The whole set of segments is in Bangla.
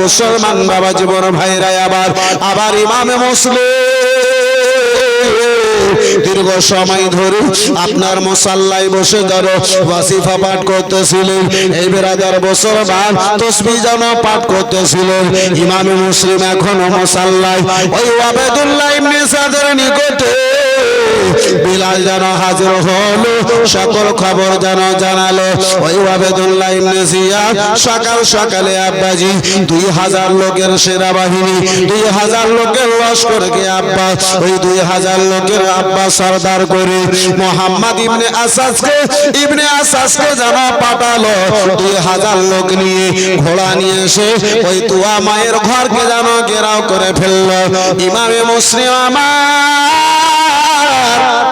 মুসলমান বাবা জীবন ভাইরা আবার আবার ইমামে মুসলিম। দীর্ঘ সময় ধরে আপনার মশাল্লায় বসে ধরো, ওয়াসিফা পাঠ করতেছিলেন। এই বেরাদার বছর বাদ তসবি যেন পাঠ করতেছিলেন। ইমামে মুসলিম এখনও মশাল্লায় ওই আবেদুল্লাহ ইবনে সাদের নিকটে বিলাল যেন হাজির হলো, সকল খবর যেন জানালো। ওই আবেদুল্লাহ ইবনে জিয়াদ, সকাল সকালে আব্বাজি, দুই হাজার লোকের সেরা বাহিনী, দুই হাজার লোকের লস্করকে আব্বা, ওই দুই হাজার লোকের আব্বা সর্দার করে মোহাম্মদ ইবনে আসাসকে ইবনে আসাসকে যেন পাঠালো। দুই হাজার লোক নিয়ে ঘোড়া নিয়ে এসে ওই তুয়া মায়ের ঘরকে যেন ঘেরাও করে ফেলল। ইমামে মুসলিম আমার রাত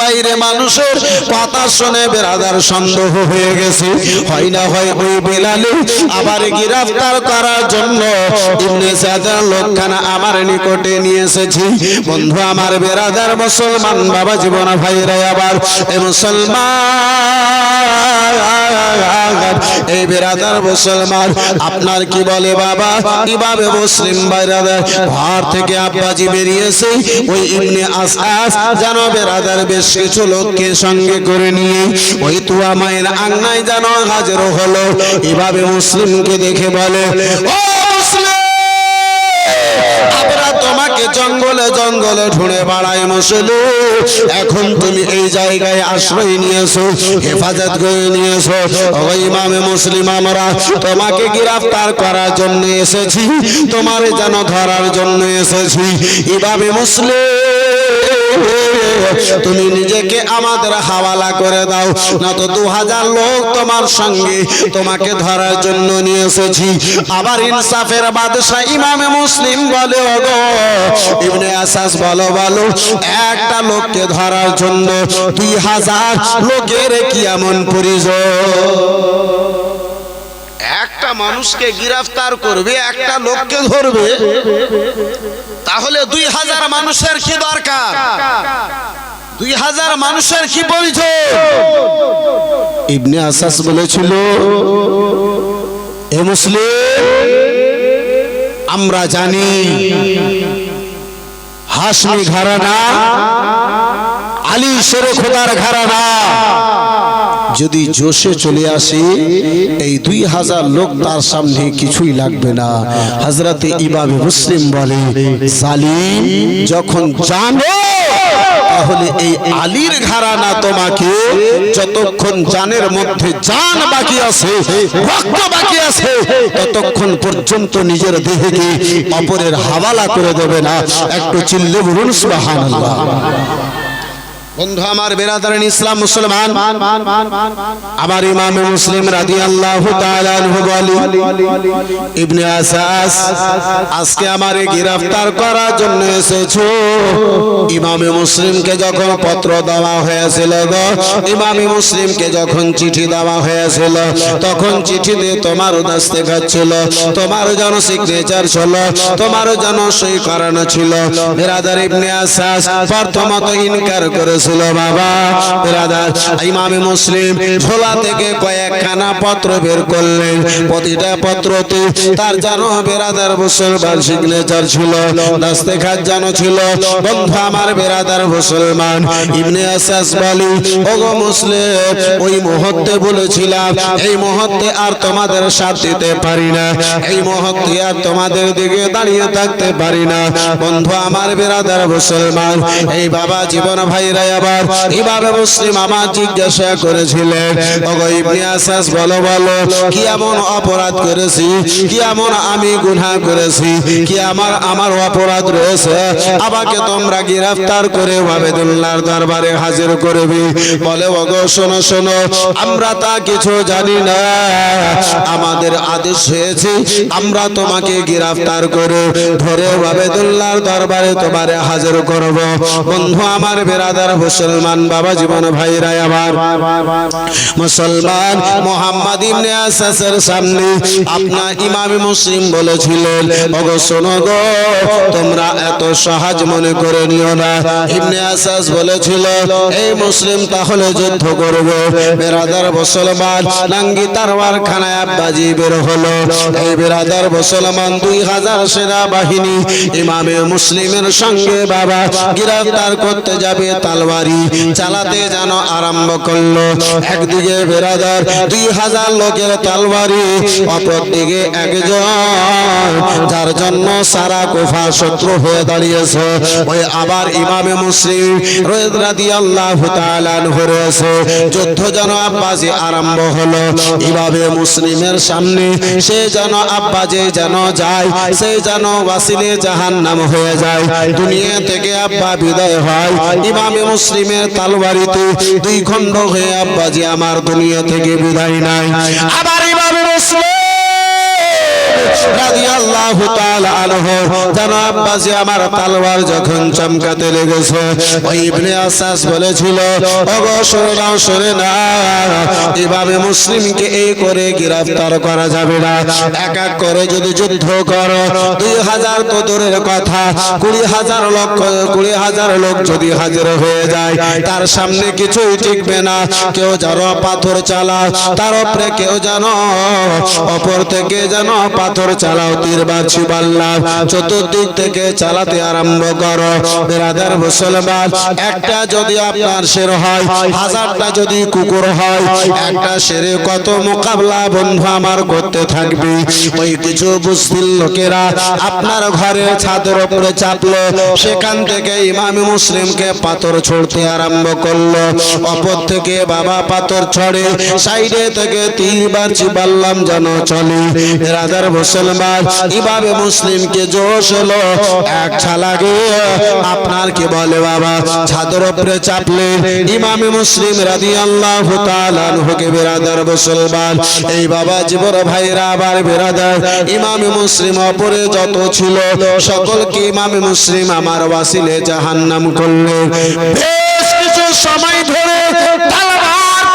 বাইরে মানুষের কথা শুনে বেরাদার সন্দেহ হয়ে গেছে। হয় না হয় ওই বেলালে আবার গ্রেফতার করার জন্য ইবনে সাদার লোকখানা আমার নিকটে নিয়ে এসেছি। বন্ধু, আমার বেরাদার মুসলমান বাবা জীবন ভাইরা আবার, এ মুসলমান। এই বেরাদার মুসলমান, আপনার কি বলে বাবা? কীভাবে মুসলিম বাইরাদার, ঘর থেকে আব্বাজি বেরিয়েছে। ওই ইবনে আসাস যেন বেরাদার বেশ কিছু লোককে সঙ্গে করে নিয়ে ওই তুয়া মায়ের আঙ্গায় যেন হাজির হলো। এভাবে মুসলিমকে দেখে বলে জঙ্গলে জঙ্গলে ঢুঁড়ে বাড়াই মুসলু এখন তুমি এই জায়গায় আশ্রয় নিয়েছো, হেফাজত করে নিয়েছো। ইমামে মুসলিম, আমরা তোমাকে গ্রেফতার করার জন্য এসেছি, তোমার যেন ধরার জন্য এসেছি। এভাবে মুসলিম তুমি নিজেকে আমাদের হাওয়ালা করে দাও। না তো দু হাজার লোক তোমার সঙ্গে তোমাকে ধরার জন্য নিয়ে এসেছি। আবার ইনসাফের বাদশাহ ইমামে মুসলিম বলে আসাস বলো বলো, একটা লোককে ধরার জন্য দুই হাজার লোকের কি এমন পরিচয় একটা মানুষকে গ্রেফতার করবে, একটা লোককে ধরবে, তাহলে দুই হাজার মানুষের কি দরকার? দুই হাজার মানুষের কি পরিচয় ইবনে আসাস বলেছিল, এ মুসলিম, আমরা জানি, হাসমি ঘরানা, আলী শেরে খোদার ঘরানা। যদি জোশে চলে আসে, এই দুই হাজার লোক তার সামনে কিছুই লাগবে না। হাজরাতে ইমামে মুসলিম বলে সালিম যখন জানো তাহলে এই আলীর ঘরানা তোমাকে। যতক্ষণ জানের মধ্যে জান বাকি আছে, রক্ত বাকি আছে, ততক্ষণ পর্যন্ত নিজের দেহকে অপরের হাওয়ালা করে দেবে না। একটু চিল্লে বলুন, সুবহানাল্লাহ। বন্ধু, আমার বেরাদারেন ইসলাম মুসলমান, আমার ইমামে মুসলিম রাদিয়াল্লাহু আল্লাহ ইবনে আসাস, আজকে আমারে গ্রেফতার করার জন্য এসেছ। ইমামে মুসলিমকে যখন পত্র দেওয়া হয়েছিল গো, ইমামে মুসলিমকে যখন চিঠি দেওয়া হয়েছিল, তখন চিঠিতে তোমার দস্তখত ছিল, তোমার যেন সিগনেচার ছিল, তোমার যেন সই করানো ছিল। বেরাদার ইবনে আসাস প্রথমত ইনকার করেছিল বাবা। বেরাদার ইমামে মুসলিম ঝোলা থেকে কয়েকখানা পত্র বের করলেন। প্রতিটা পত্রতে তার যেন বেরাদার মুসলমান সিগনেচার ছিল, দস্তখত যেন ছিল। বন্ধু আমার বেরাদার মুসলমান, ইবনে আসাস বলি, ওগো মুসলিম, ওই মুহূর্তে বলেছিলাম, এই মুহূর্তে আর তোমাদের সাথ দিতে পারি না। এই মুহূর্তে আর তোমাদের দিকে দাঁড়িয়ে থাকতে পারি না। বন্ধু আমার বেরাদার মুসলমান, এই বাবা জীবন ভাইরা আবার এইভাবে মুসলিম আমার জিজ্ঞাসা করেছিলেন, ওগো ইবনে আসাস, বলো বলো, কি এমন অপরাধ করেছি? কি এমন আমি গুনাহ করেছি? কি আমার আমার অপরাধ রয়েছে? আমাকে তোমরা গ্রেফতার করে আবেদুল্লাহর দরবারে হাজির করবে। বলে, ওগো, শোনো শোনো, আমরা তা কিছু জানি না। আমাদের আদেশ হয়েছে, আমরা তোমাকে গ্রেফতার করে ধরে আবেদুল্লাহর দরবারে তোমারে হাজির করব। বন্ধু, আমার বেরাদার মুসলমান বাবা জীবন ভাইরা আমার মুসলমান মোহাম্মদ ইবনে আসাসের সামনে আপনার ইমাম মুসলিম বলেছিলেন, ওগো শোনো গো, তোমরা এত সহজ মনে করে নিও না। ইবনে আসাস বলেছিল, এই মুসলিম তাহলে যুদ্ধ করবে। বেরাদার মুসলমান নাঙ্গি তারওয়ার খানায় আব্বাজি বের হলো। এই বেরাদার মুসলমান দুই হাজার সেনা বাহিনী ইমামে মুসলিমের সঙ্গে বাবা গ্রেফতার করতে যাবে তালবারি চালাতে যেন আরম্ভ করল। একদিকে বেরাদার দুই হাজার লোকের তালবারি অপর দিকে একজন, যার জন্য সারা কোফা শত্রু হয়ে দাঁড়িয়েছে। ওই আবার ইমামে মুসলিম রাদি আল্লাহ রয়েছে। যুদ্ধ যেন আব্বাসী আরম্ভ হলো। ইমামে মুসলিমের সামনে সে যেন আব্বাজে যেন যায়, সে যেন ওয়াসিলে জাহান নাম হয়ে যায়। দুনিয়া থেকে আব্বা বিদায় হয়। ইমামে মুসলিমের তালবাড়িতে দুই খণ্ড হয়ে আব্বাজি আমার দুনিয়া থেকে বিদায় নাই আবার এভাবে মুসলিম রাদিয়াল্লাহু তাআলা আনহু। জানো আব্বাসী আমার তলোয়ার যখন চমকাতে লেগেছে, ওই ইবনে আসাস বলেছিল, ওগো নাও শুনে না। এভাবে মুসলিমকে এই করে গ্রেফতার করা যাবে না। এক এক করে যদি যুদ্ধ করো, দুই হাজার তো দূরের কথা। কুড়ি হাজার লোক কুড়ি হাজার লোক যদি হাজির হয়ে যায়, তার সামনে কিছুই টিকবে না। কেউ যেন পাথর চালা তার উপরে কেউ যেন অপর থেকে যেন পাথর চালাও, তীর বাছি পাল্লা। চতুর্দিক থেকে চালাতে আরম্ভ করো। বেরাদার মুসলমান, একটা যদি আপনার শের হয়, হাজারটা যদি কুকুর হয়, একটা শেরে কত মোকাবলা বন্ধু আমার করতে থাকবে। ওই কিছু বুঝতিল লোকেরা আপনার ঘরে ছাদের ওপরে চাপলো, সেখান থেকে ইমামি মুসলিমকে পাথর ছড়তে আরম্ভ করল। অপর থেকে বাবা পাথর ছড়ে, সাইডে থেকে তীর বাড়ছি পারলাম যেন চলে। রাজার মুসলমান, ইমামে মুসলিমকে জোশ হলো, এক ছালাগে আপনার কি বলে বাবা? ছাদের উপরে চাপলে ইমামে মুসলিম রাদি আল্লাহ তালানহুকে বেরাদার মুসলমান। এই বাবা জীবন ভাইরা আবার বেরাদার। ইমামে মুসলিম অপরে যত ছিল সকলকে ইমামে মুসলিম আমার ওয়াসিলে জাহান্নাম করলে বেশ কিছু সময় ধরে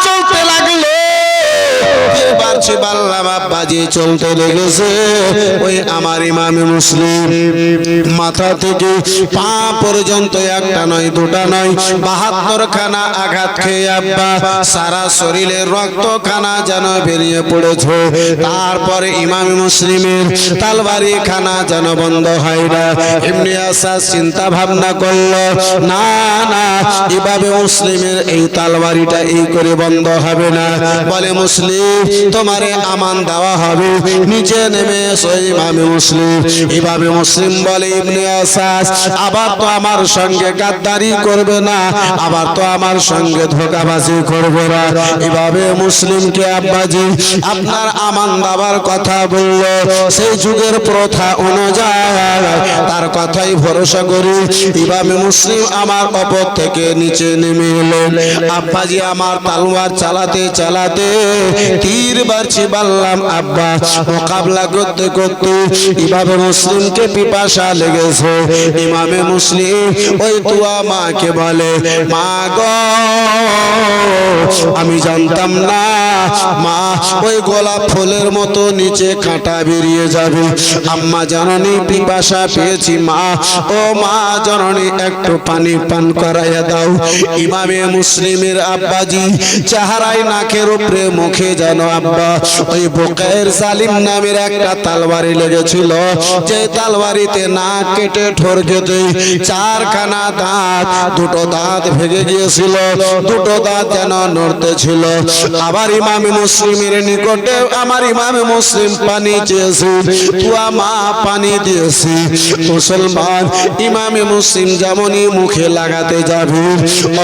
চলতে লাগল। পারছি বাল্লাম আব্বাজি চলতে লেগেছে। ওই আমার ইমামে মুসলিম। মাথা থেকে পা পর্যন্ত একটা নয়, দুটা নয় বাহাত্তর খানা আঘাত খেয়ে আব্বা, সারা শরীরে রক্ত খানা যেন বেরিয়ে পড়েছে। তারপরে ইমাম মুসলিমের তালবাড়ি খানা যেন বন্ধ হয় না। এমনি আসা চিন্তা ভাবনা করল, না না, এভাবে মুসলিমের এই তালবাড়িটা এই করে বন্ধ হবে না। বলে, মুসলিম তোমারে আমান দেওয়া হবে। নিচে নেমে ইমামে মুসলিম। এভাবে মুসলিম বলে, ইবনে আসাস, আবার তো আমার সঙ্গে গাদ্দারি করবে না, আবার তো আমার সঙ্গে ধোকাবাজি করবে না। এভাবে মুসলিমকে আব্বাজি, আপনার আমান দেওয়ার কথা বলল, সেই যুগের প্রথা অনুযায়ী তার কথাই ভরসা করি। এভাবে মুসলিম আমার অপর থেকে নিচে নেমে এলো। আব্বাজি আমার তালওয়ার চালাতে চালাতে তীর আমি জানতাম না, মা ওই গোলাপ ফুলের মতো নিচে কাঁটা বেরিয়ে যাবে। আম্মা জননী পিপাসা পেয়েছি, মা। ও মা জননী, একটু পানি পান করাইয়া দাও। ইমামে মুসলিমের আব্বাজি চেহারায় নাকের উপরে মুখে যেন আব্বা ওই বোকায়ের সালিম নামের একটা তালবাড়ি লেগেছিল। যে তালবাড়িতে না কেটে ঠোর খেতে চারখানা দাঁত, দুটো দাঁত ভেঙে গিয়েছিল, দুটো দাঁত যেন নড়তে ছিল। আবার ইমামে মুসলিমের নিকটে আমার ইমামে মুসলিম পানি চেয়েছে, তুয়া মা পানি দিয়েছি। মুসলমান, ইমামে মুসলিম যেমনই মুখে লাগাতে যাবে,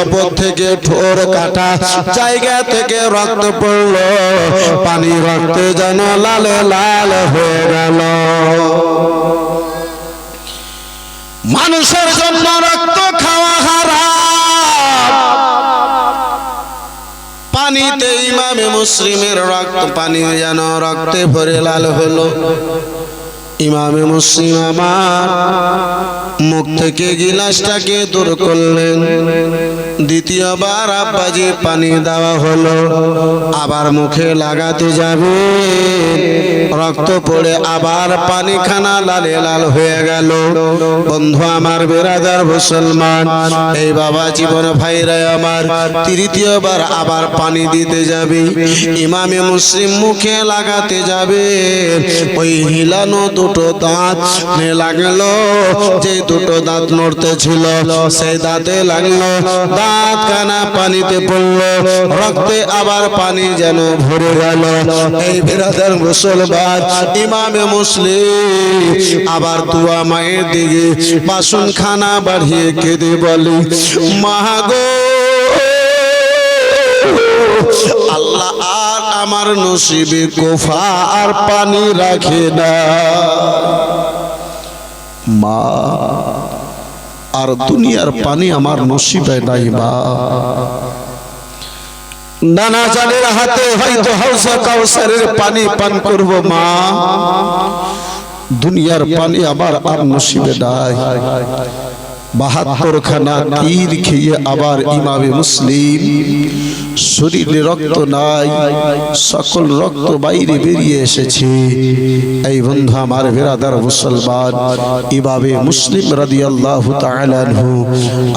অপর থেকে ঠোর কাটা জায়গা থেকে রক্ত পড়ল। পানি রক্তে যেন লাল লাল হয়ে গেল। মানুষের জন্য রক্ত খাওয়া হারাম। পানিতে ইমামে মুসলিমের রক্ত পানি যেন রক্তে ভরে লাল হলো। ইমামে মুসলিম আমার মুখ থেকে গিলাসটাকে দূর করলেন। দ্বিতীয়বার আব্বাজি পানি দেওয়া হলো। আবার মুখে লাগাতে যাবে। রক্ত পড়ে আবার পানি খানা লালে লাল হয়ে গেল। বন্ধু আমার বেরাদার মুসলমান, এই বাবা জীবন ভাইরা আমার, তৃতীয়বার আবার পানি দিতে যাবে। ইমামে মুসলিম মুখে লাগাতে যাবে। ওই হিলানো দুটো দাঁত লাগল, যে দুটো দাঁত নড়তে ছিল, সেই দাঁতে লাগল। দাঁত কানা পানিতে পড়ল, রক্তে আবার পানি যেন ভরে গেল। এই বিরাদার মুসলমান, ইমামে মুসলিম, আবার তুয়া মায়ের দিকে বাসন খানা বাড়িয়ে কেঁদে বলি মাগো আল্লাহ আমার নসিবে কোফা আর পানি রাখে না। মা, আর দুনিয়ার পানি আমার নসিবে নাই মা। নানা জানের হাতে হয়তো হাউসা কাউসারের পানি পান করব মা। দুনিয়ার পানি আমার আর নসিবে নাই। বাহাত্তর খানা তীর খেয়ে আবার ইমামে মুসলিম। শরীরে রক্ত নাই, সকল রক্ত বাইরে বেরিয়ে এসেছে। এই বন্ধু আমার বেরাদার মুসলমান, ইমামে মুসলিম রাদি আল্লাহ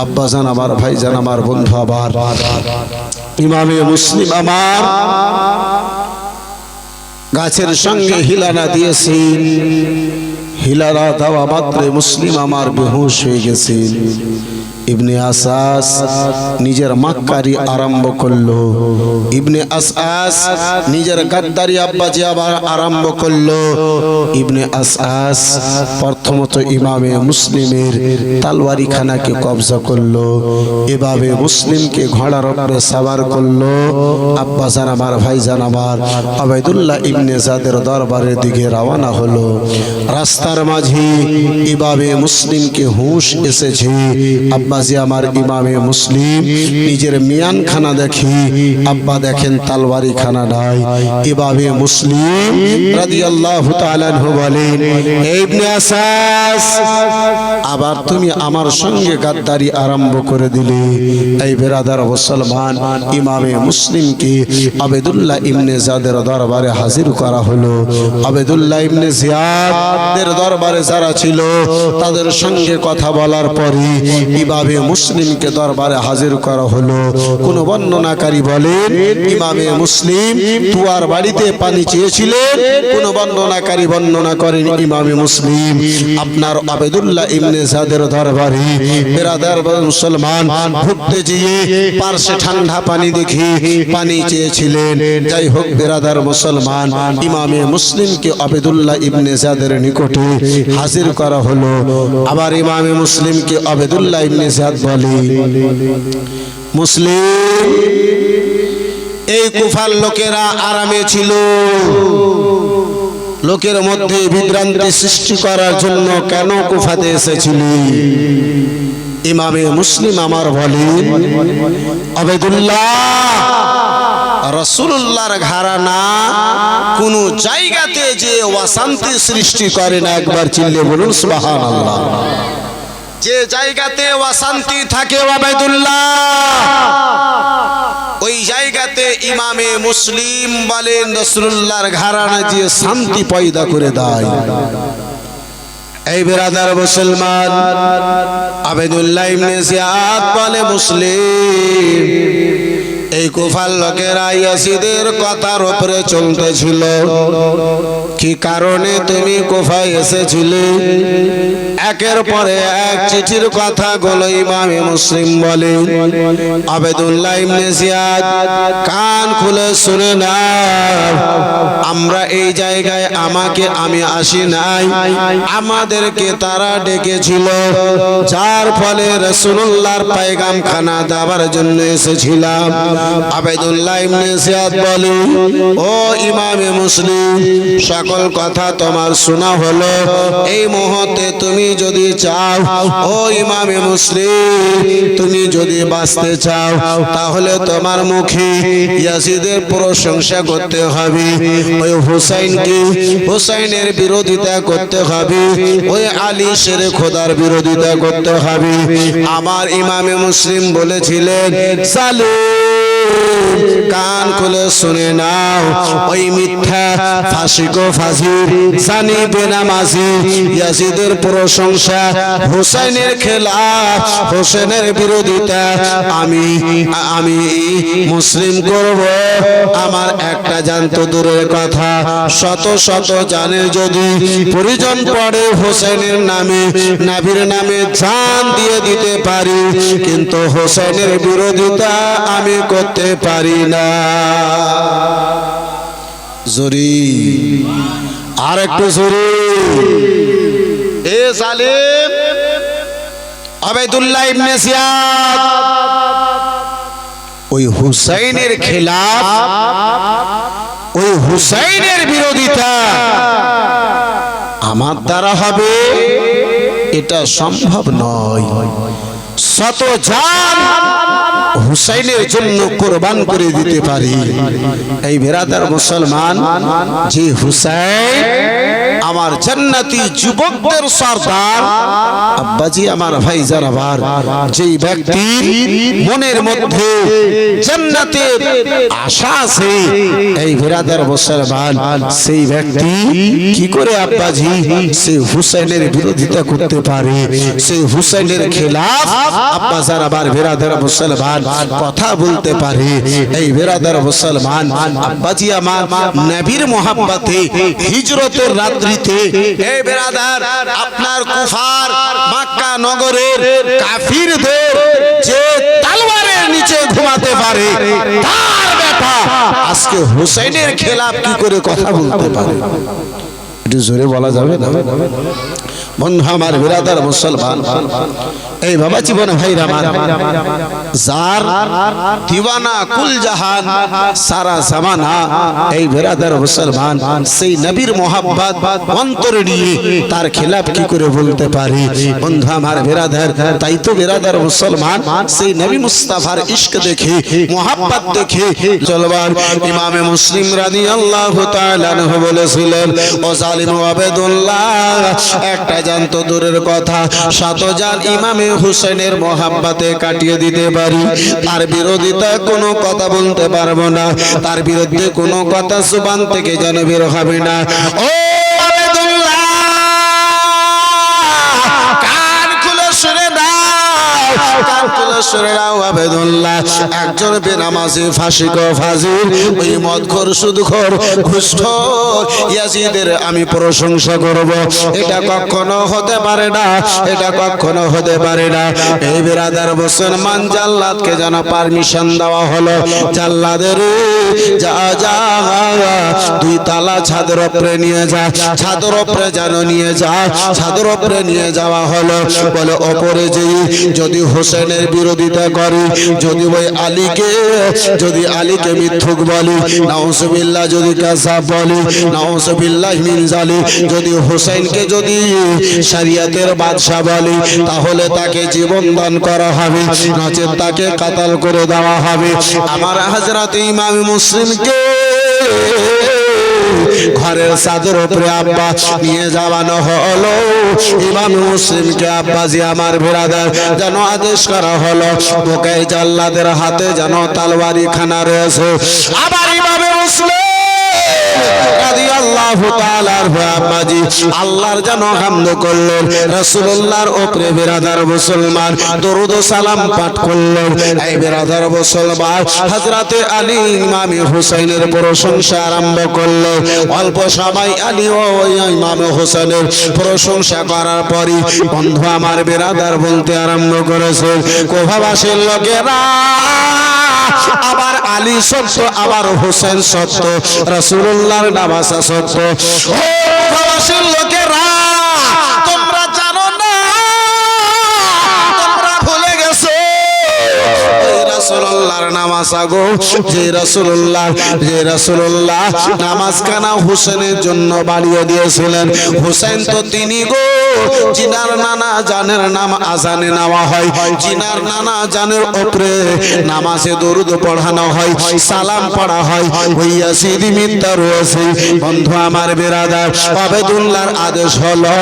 আব্বাজান আমার, ভাইজান আমার, বন্ধু আবার ইমামে মুসলিম আমার গাছের সঙ্গে হিলানা দিয়েছি হিলারা দেওয়া মাত্রে মুসলিম আমার বেহুশ হয়ে গেছে। ইবনে আসাস নিজের মাক্কারি আরম্ভ করল। ইবনে আসাস নিজের গাদ্দারি আব্বাজি আবার আরম্ভ করল। ইবনে আসাস প্রথমত ইমামে মুসলিমের তালওয়ারি খানাকে কবজা করল। এভাবে মুসলিমকে ঘোড়ার উপরে সাবার করল। আব্বাজান আমার ভাইজান আমার আবাইদুল্লাহ ইবনে জাদের দরবারের দিকে রওনা হলো। রাস্তার মাঝে এভাবে মুসলিমকে হুঁশ এসেছে। আব্বাজি আমার ইমামে মুসলিম, নিজের মিয়ান খানা দেখি আব্বা দেখেন তালবারি খানা নাই। এভাবে মুসলিম আবার তুমি আমার সঙ্গে গাদ্দারি আরম্ভ করে দিলে। এই বেরাদার মুসলমান ইমামে মুসলিমকে আবেদুল্লাহ ইমনে জাদের দরবারে হাজির করা হলো। আবেদুল্লাহ ইমনে জিয়াদের দরবারে যারা ছিল, তাদের সঙ্গে কথা বলার পরে ইমামে মুসলিমকে দরবারে হাজির করা হলো। কোন বর্ণনাকারী বলেন, ইমামে মুসলিম তুয়ার বাড়িতে পানি চেয়েছিলেন। কোন বর্ণনাকারী বর্ণনা করেন, ইমামে মুসলিম, আপনার আবেদুল্লাহ ইবনে জাদের দরবারে বেরাদার মুসলমান ঘুরতে গিয়ে পার্শ্বে ঠান্ডা পানি দেখি পানি চেয়েছিলেন। যাই হোক, বেরাদার মুসলমান ইমামে মুসলিমকে আবেদুল্লাহ ইবনে জাদের নিকটে হাজির করা হলো। আবার ইমামে মুসলিমকে আবেদুল্লাহ ইবনে জিয়াদ বলে, মুসলিম, এই কুফার লোকেরা আরামে ছিল। লোকের মধ্যে বিভ্রান্তি সৃষ্টি করার জন্য কেন কুফাতে এসেছিলি? ইমামে মুসলিম আমার বলেন আবেদুল্লাহ রসুল্লাহর ঘরানা কোন জায়গাতে যে অশান্তি সৃষ্টি করে না, একবার চিল্লে বলুন সুবাহান আল্লাহ যে জায়গাতে অশান্তি থাকে ওবায়দুল্লাহ ওই জায়গাতে ইমামে মুসলিম বলেন রসুল্লাহর ঘরানা যে শান্তি পয়দা করে দেয়। এই বেরাদার মুসলমান আবেদুল্লাহ ইবনে জিয়াদ বলে মুসলিম। এই কুফার লোকেরা ইয়াসিদের কথার উপরে চলতেছিল। কি কারণে তুমি কোফায় এসেছিলে? একের পরে এক চিঠির কথা গুলো ইমামে মুসলিম বলে, আবেদুল্লাহ ইবনে জিয়াদ, কান খুলে শুনে না আমরা এই জায়গায়, আমাকে আমি আসি নাই। আমাদেরকে তারা ডেকেছিল। যার ফলে রসুল্লাহর পায়গাম খানা দেওয়ার জন্য এসেছিলাম। আবেদুল্লাহ ইবনে জিয়াদ বলে ও ইমামে মুসলিম, সকল কথা তোমার শোনা হলো। এই মুহূর্তে তুমি যদি চাও, ও ইমামে মুসলিম, তুমি যদি বাঁচতে চাও, তাহলে তোমার মুখে ইয়াসিদের প্রশংসা করতে হবে, ওই হুসাইনকে হুসাইনের বিরোধিতা করতে হবে, ওই আলী শেরে খোদার বিরোধিতা করতে হবে। আমার ইমামে মুসলিম বলেছিলেন কান খুলে শুনে নাও, ওই মিথ্যা ফাঁসিকো ফাঁসির জানি বেনামাজি, ইয়াজিদের প্রশংসা, হুসাইনের খেলাফ হোসেনের বিরোধিতা, আমি আমি মুসলিম করব। আমার একটা জানতো দূরের কথা, শত শত জানে যদি পরিজন পড়ে হোসেনের নামে, নাবির নামে জান দিয়ে দিতে পারি, কিন্তু হোসেনের বিরোধিতা আমি করতে পারি না। জরি। আর একটু জরি। এ সালিম আবেদুল্লাহ ইবনে সিয়াদ। ওই হুসাইনের খেলাফ, ওই হুসাইনের বিরোধিতা আমার দ্বারা হবে, এটা সম্ভব নয়। শত জান হুসাইনের জন্য কোরবান করে দিতে পারি। এই বেরাদার মুসলমান যে হুসাইন আমার জান্নাতি যুবকদের সর্দার। আব্বাজি, আমার ভাই জারাবার যেই ব্যক্তি মনের মধ্যে জান্নাতের আশা আছে, এই বেরাদার মুসলমান, সেই ব্যক্তি কি করে আব্বাজি সেই হুসাইনের বিরোধিতা করতে পারে? সেই হুসাইনের খেলাফ আব্বা জারাবার বেরাদার মুসলমান, কথা বলতে পারে। এই বেরাদার মুসলমান, আব্বাজি, আমার নবীর মোহাব্বতে হিজরতের রাত্রিতে এই বেরাদার, আপনার কুফার মাক্কা নগরের কাফিরদের যে তালবারের নিচে ঘুমাতে পারে, তার ব্যাপার আজকে হুসাইনের খেলাফ কি করে কথা বলতে পারে? একটু জোরে বলা যাবে না? বন্ধু আমার বিরাদার মুসলমান। এই বাবা জীবন ভাই আমার। যার দিওয়ানা কুল জাহান সারা জামানা, এই বিরাদার মুসলমান, সেই নবীর মোহাব্বত অন্তরে নিয়ে তার খেলাফ কি করে বলতে পারি? বন্ধু আমার বিরাদার, তাই তো বিরাদার মুসলমান, সেই নবী মুস্তাফার ইশক দেখে, মোহাব্বত দেখে চলবার ইমামে মুসলিম রাদিয়াল্লাহু তাআলা বলেছিলেন, ও জালিম আবেদুল্লাহ, একটা জানতো দূরের কথা। শতজান ইমামে হুসেনের মহাব্বাতে কাটিয়ে দিতে পারি। তার বিরোধিতা কোনো কথা বলতে পারব না। তার বিরুদ্ধে কোনো কথা সুবান থেকে যেন বের হবে না। ও একজন বেনামাজি ফাঁসি গো ফাজিল, ওই মদখোর সুদখোর ঘুষখোর ইয়াজিদের আমি প্রশংসা করব। এটা কখনো হতে পারে না, এটা কখনো হতে পারে না। এই বিরাদার মুসলমান জাল্লাদকে যেন পারমিশন দেওয়া হলো, জাল্লাদের যা যা, দুই তালা ছাদের উপরে নিয়ে যা, ছাদের উপরে যেন নিয়ে যা, ছাদের উপরে নিয়ে যাওয়া হলো। বলে ওপরে যে যদি হোসেনের বিরোধিতা করে। যদি ওই আলীকে, যদি আলীকে মিথ্যুক বলি নাউসুবিল্লাহ যদি কাসাব বলি নাউসুবিল্লাহ মিন জালি। যদি হোসেনকে যদি শরিয়তের বাদশা বলি, তাহলে তাকে জীবন দান করা হবে, নচেত তাকে কাতাল করে দেওয়া হবে। আমার হাজরাত ইমাম মুসলিমকে ঘরের চাদর উপরে আব্বা নিয়ে যাওয়ানো হলো। ইমাম মুসলিমকে আব্বাজি আমার ভেড়াদার যেন আদেশ করা হলো বোকাই জাল্লাদের হাতে যেন তালবারি খানা রয়েছে। আবার ইমামে মুসলিম রাদিয়াল্লাহু তাআলার আব্বাজি আল্লাহর যেন হামদ করলেন রাসূলুল্লাহর উপরে বিরাদার মুসলমান দরুদ ও সালাম পাঠ করলেন এই বিরাদার মুসলমান হযরতে আলী ইমামে হুসাইনের প্রশংসা আরম্ভ করলেন অল্প সময় আলী ও ইমামে হুসাইনের প্রশংসা করার পরই বন্ধু আমার বিরাদার বলতে আরম্ভ করেছে, কোভাবাসীর লোকেরা, আবার আলী সত্য, আবার হোসেন সত্য রসুল্লাহর নামাজা লোকেরা তোমরা জানো না তোমরা ভুলে গেছো। রাসূলুল্লাহর নামাজ আগো। যে রাসূলুল্লাহ যে রাসূলুল্লাহ নামাজ কানা হোসেনের জন্য বাড়িয়ে দিয়েছিলেন। হোসেন তো তিনি গো, জিনার নানা জানের নাম আজানে নেওয়া হয়। জিনার নানা জানের উপরে নামাজে দরুদ পড়ানো হয়, সালাম পড়া হয়। হইয়া সিদি মিত্তা রয়েছে। বন্ধু আমার বেরাদার, আবেদুল্লাহর আদেশ হলো,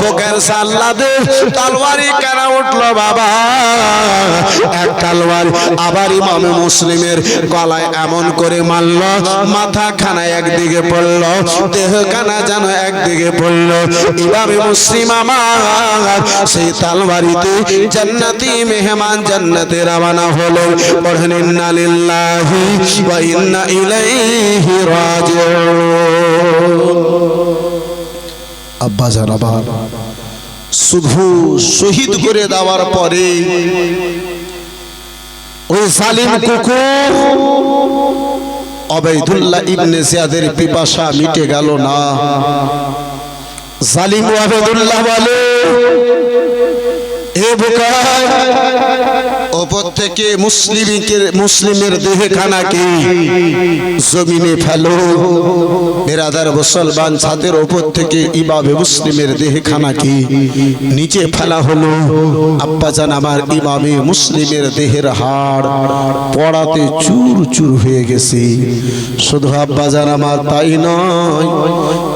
বুকের সাল্লাদে তলওয়ারি কেন উঠল বাবা। এক তলওয়ার আবার ইমামে মুসলিমের গলায় এমন করে মারল, মাথা খানা একদিকে পড়ল, দেহ খানা যেন একদিকে পড়ল। ইমামে মুসলিম আমার সেই তালবাড়িতে জান্নাতি মেহমান জান্নাতে রওনা হলো। আব্বা শুধু শহীদ করে দেওয়ার পরে ওই সালিম কুকুর। অবেদুল্লাহ ইবনে সিয়াদের পিপাসা মিটে গেল না। জালিম আবেদুল্লাহ বলে এ বোকায় ওপর থেকে মুসলিমের মুসলিমের দেহে খানাকে জমিনে ফেলো। বেরাদার মুসলমান ছাদের ওপর থেকে ইমামে মুসলিমের দেহে খানাকে নিচে ফেলা হলো। আব্বাজান আমার ইমামে মুসলিমের দেহের হাড় পড়াতে চুর চুর হয়ে গেছে। শুধু আব্বাজান আমার তাই নয়,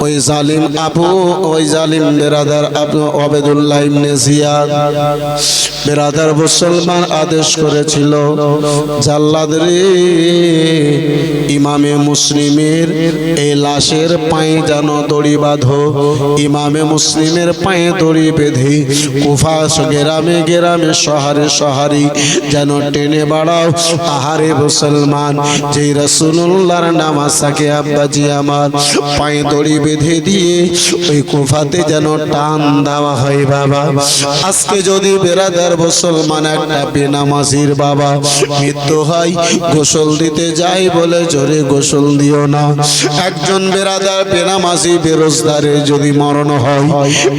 ওই জালিম আবু, ওই জালিম বেরাদার আবু আবেদুল্লাহ ইবনে জিয়াদ। বেরাদার মুসলমান আদেশ করেছিল। জাল্লাদ রে ইমামে মুসলিমের এই লাশের পায়ে যেন দড়ি বাঁধো। ইমামে মুসলিমের পায়ে দড়ি বেঁধে কুফা গেরামে গেরামে শহরে শহরে যেন টেনে বাড়াও। আহারে মুসলমান, যেই রসুল্লাহর নামাজ থাকে আব্বাজি আমার, পায়ে দড়ি বেঁধে দিয়ে ওই কুফাতে যেন টান দেওয়া হয় বাবা। আজকে যদি বেরাদার মুসলমান একটা বেনামাজির বাবা। মৃত্যু হয়, গোসল দিতে যাই বলে জোরে গোসল দিও না। একজন বেরাদার বেনামাজি, বেরোজগারে যদি মরণ হয়,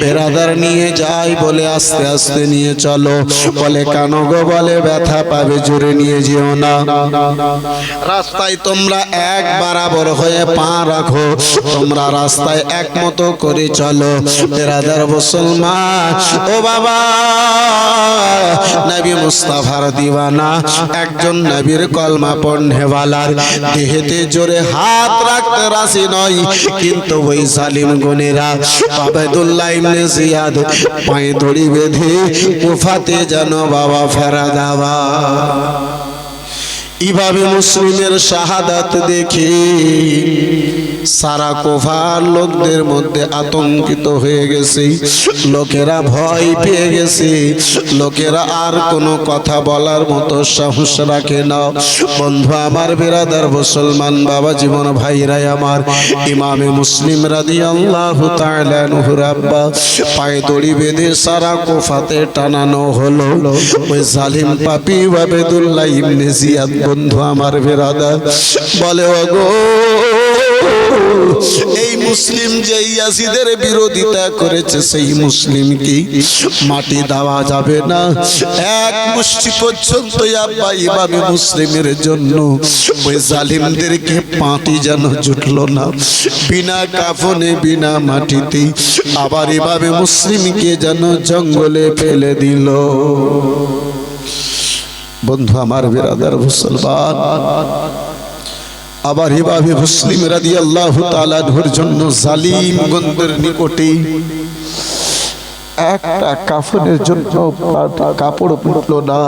বেরাদার নিয়ে যাই বলে আস্তে আস্তে নিয়ে চলো। বলে, কানো গো বলে, ব্যথা পাবে, জোরে নিয়ে যেও না। রাস্তায় তোমরা এক বরাবর হয়ে পা রাখো। তোমরা রাস্তায় একমতো করে চলো। বেরাদার মুসলমান, ও বাবা, নবী মুস্তাফার দিওয়ানা, একজন নবীর কলমা পড়নেওয়ালার দেহেতে জোরে হাত রাখতে রাশি নয়, কিন্তু ওই সালিম গুনেরা আবেদুল্লাহ ইবনে জিয়াদ পায়ে দড়ি বেঁধে কুফাতে যেন বাবা ফেরা দাবা ইভাবে মুসলিমের শাহাদাত দেখে সারা কোফার লোকদের মধ্যে আতঙ্কিত হয়ে গেছে। লোকেরা ভয় পেয়ে গেছে। লোকেরা আর কোনো কথা বলার মতো সাহস রাখে না। বন্ধু, আমার বেরাদার মুসলমান বাবা জীবন ভাইরাই আমার। ইমামে মুসলিম রাদি আল্লাহ আব্বা পায়ে দড়ি বেঁধে সারা কোফাতে টানানো হলো। ওই জালিম পাপি ওয়াবেদুল্লাহ ইবনে জিয়াদ, বন্ধু, আমার বেরাদার। বলে, ওগো এই মুসলিম যে ইয়াসিদের বিরোধিতা করেছে, সেই মুসলিম কি মাটি দেওয়া যাবে না? এক মুষ্টি পর্যন্ত আব্বা ইমামে মুসলিমের জন্য ওই জালিমদেরকে মাটি যেন জুটলো না। বিনা কাফনে, বিনা মাটিতে আবার এভাবে মুসলিমকে যেন জঙ্গলে ফেলে দিল। বন্ধু, আমার বিরাদার মুসলমান আবার এভাবে মুসলিম রাদি আল্লাহ তালাধুর জন্য জালিম গন্ধের নিকটে একটা কাফনের জন্য কাপড় পুটল না।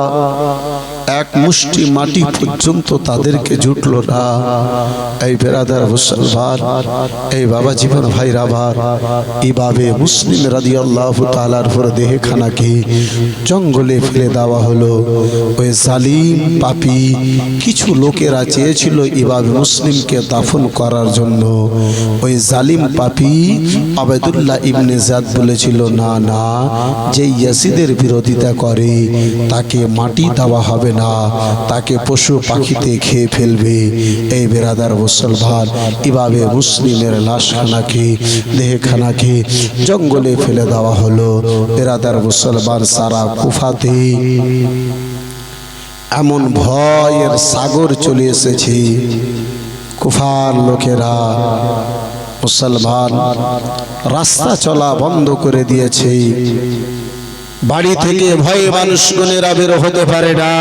এক মুষ্টি মাটি পর্যন্ত তাদেরকে জুটল না। এই বেরাদার মুসলমান, এই বাবা জীবন ভাই রাবার এইভাবে মুসলিম রাদি আল্লাহ তালার পর দেহে খানাকে জঙ্গলে ফেলে দেওয়া হলো। ওই জালিম পাপি কিছু লোকেরা চেয়েছিল এভাবে মুসলিমকে দাফন করার জন্য। ওই জালিম পাপি আবেদুল্লাহ ইবনে জাদ বলেছিল, না না, যে ইয়াসিদের বিরোধিতা করে, তাকে মাটি দেওয়া হবে না তাকে পশু পাখিতে খেয়ে ফেলবে। এই বেরাদার মুসলমান এভাবে মুসলিমের লাশখানাকে, দেহখানাকে জঙ্গলে ফেলে দেওয়া হলো। বেরাদার মুসলমান সারা কুফাতে এমন ভয়ের সাগর চলে এসেছে। কুফার লোকেরা মুসলমান রাস্তা চলা বন্ধ করে দিয়েছে। বাড়ি থেকে ভয়ে মানুষ গুণের বের হতে পারে না।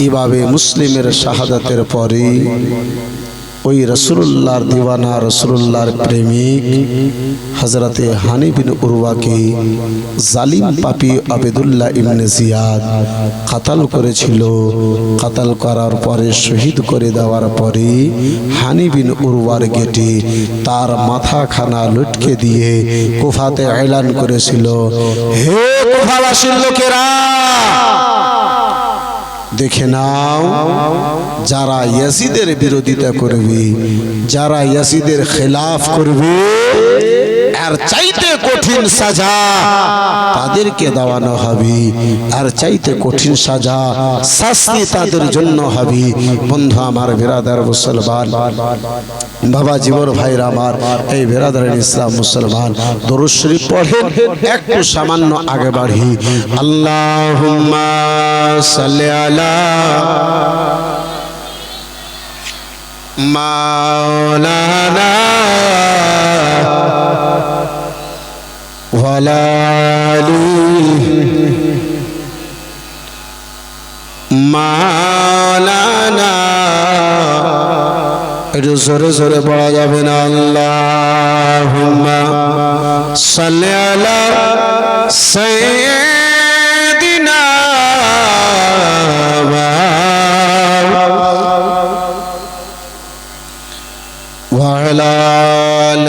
এভাবে মুসলিমের শাহাদাতের পরে ওই রসুল্লাহর দিওয়ানা রসুল্লাহর প্রেমিক হজরতে হানি বিন উরওয়াকে জালিম পাপি আবেদুল্লাহ ইবনে জিয়াদ কাতাল করেছিল। কাতাল করার পরে, শহীদ করে দেওয়ার পরে হানি বিন উরওয়ার গেটে তার মাথাখানা লটকে দিয়ে কুফাতে এলান করেছিল। হে কুফাবাসীর লোকেরা! দেখে নাও যারা ইয়াসিদের বিরোধিতা করবে যারা ইয়াসিদের খেলাফ করবে আর চাইতে কঠিন সাজা তাদেরকে দেওয়ানো হবে। আর চাইতে কঠিন সাজা শাস্তি তাদের জন্য হবে। বন্ধু আমার বেরাদার মুসলমান, বাবা জীবন ভাইরা আমার, এই বেরাদার ইসলাম মুসলমান, দরুদ শরীফ পড়েন একটু সামান্য আগে বাড়ি। সাল্লি আলা মাওলানা ওয়ালালি মাওলানা একটু জোরে জোরে পড়া যাবে না আল্লাহুম্মা সাল্লি আলা সাইয়্যিদিনা وعلى آل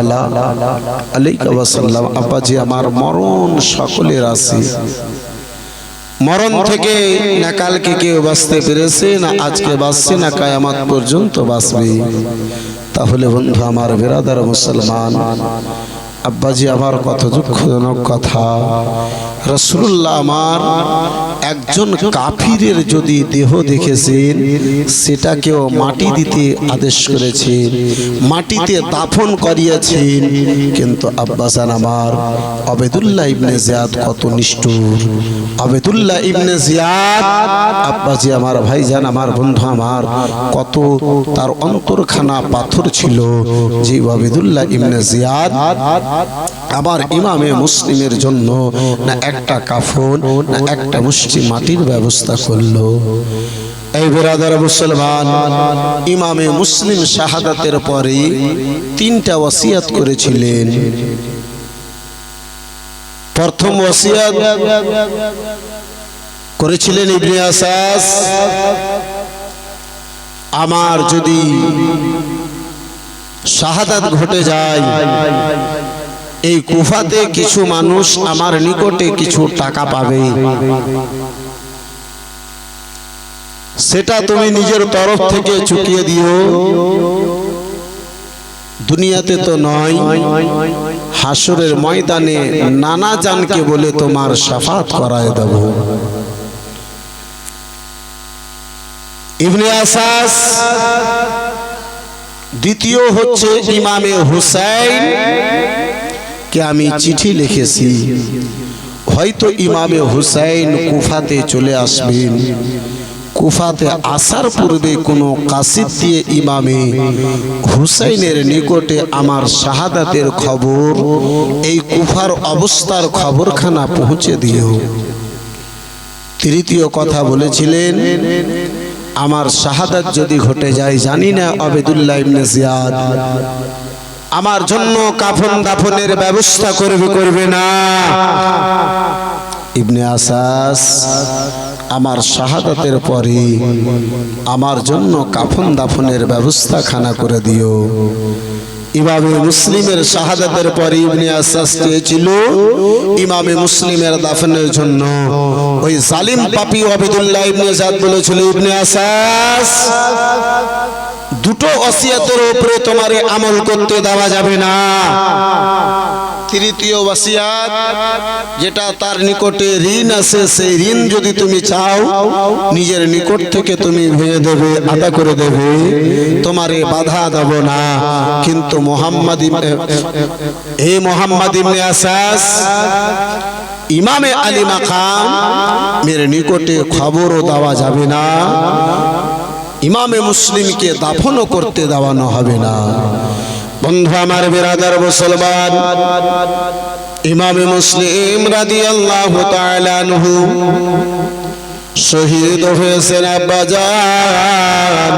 না। মরণ থেকে কেউ বাঁচতে না আজকে বাঁচছে, না কায়ামাত পর্যন্ত তাহলে বন্ধু আমার বেরাদার মুসলমান আব্বাজি, আমার কত দুঃখজনক কথা। রসুল্লাহ আমার একজন কাফিরের যদি দেহ দেখেছেন, সেটাকেও মাটি দিতে আদেশ করেছেন, মাটিতে দাফন করিয়াছেন। কিন্তু আব্বাসান আমার, আবেদুল্লাহ ইবনে জিয়াদ কত নিষ্ঠুর। আবেদুল্লাহ ইবনে জিয়াদ, আব্বাজি আমার ভাইজান, আমার বন্ধু আমার, কত তার অন্তরখানা পাথর ছিল। যে আবেদুল্লাহ ইবনে জিয়াদ আবার ইমামে মুসলিমের জন্য না একটা কাফন, না একটা মুষ্টি মাটির ব্যবস্থা করল। এই বেরাদার মুসলমান, ইমামে মুসলিম শাহাদাতের পরে তিনটা ওয়াসিয়াত করেছিলেন। প্রথম ওয়াসিয়াত করেছিলেন ইবনে আসাস। আমার যদি শাহাদাত ঘটে যায় এই কুফাতে কিছু মানুষ আমার নিকটে কিছু টাকা পাবে। সেটা তুমি নিজের তরফ থেকে চুকিয়ে দিও। দুনিয়াতে তো নয়, হাসরের ময়দানে নানা জানকে বলে তোমার সাফাত করায় দেব। ইবনে আসাস দ্বিতীয় হচ্ছে ইমামে হুসাইন। কে আমি চিঠি লিখেছি? হয়তো ইমামে হুসাইন কুফাতে চলে আসবেন। কুফাতে আসার পূর্বে কোনো কাসিদ দিয়ে ইমামে হুসাইনের নিকটে আমার শাহাদাতের খবর এই কুফার অবস্থার খবরখানা পৌঁছে দিও। তৃতীয় কথা বলেছিলেন আমার শাহাদাত যদি ঘটে যায় জানি না আবেদুল্লাহ ইবনে জিয়াদ। আমার জন্য কাফন দাফনের ব্যবস্থা করবে করবে না। ইবনে আসাস আমার শাহাদাতের পরে আমার জন্য কাফন দাফনের ব্যবস্থা খানা করে দিও। ইমামে মুসলিমের শাহাদাতের পরে ইবনে আসাস চেয়েছিল ইমামে মুসলিমের দাফনের জন্য। ওই জালিম পাপি আবেদুল্লাহ ইবনে জাদ বলেছিল, ইবনে আসাস দুটো ওসিয়াতের উপরে তোমারে আমল করতে দেওয়া যাবে না। তৃতীয় ওসিয়াত, যেটা তার নিকটে ঋণ আছে, সেই ঋণ যদি তুমি চাও, নিজের নিকট থেকে তুমি ভেঙে দেবে, আদা করে দেবে। তোমারে বাধা দেব না। কিন্তু মোহাম্মদ হে মোহাম্মদ ইবনে আসাস, ইমামে আলী মাকাম মেরে নিকটে খবরও দেওয়া যাবে না। ইমামে মুসলিমকে দাফনও করতে দেওয়ানো হবে না। বন্ধু আমার বেরাদার মুসলমান, ইমামে মুসলিম রাদি আল্লাহ শহীদ হয়েছেন আব্বাজান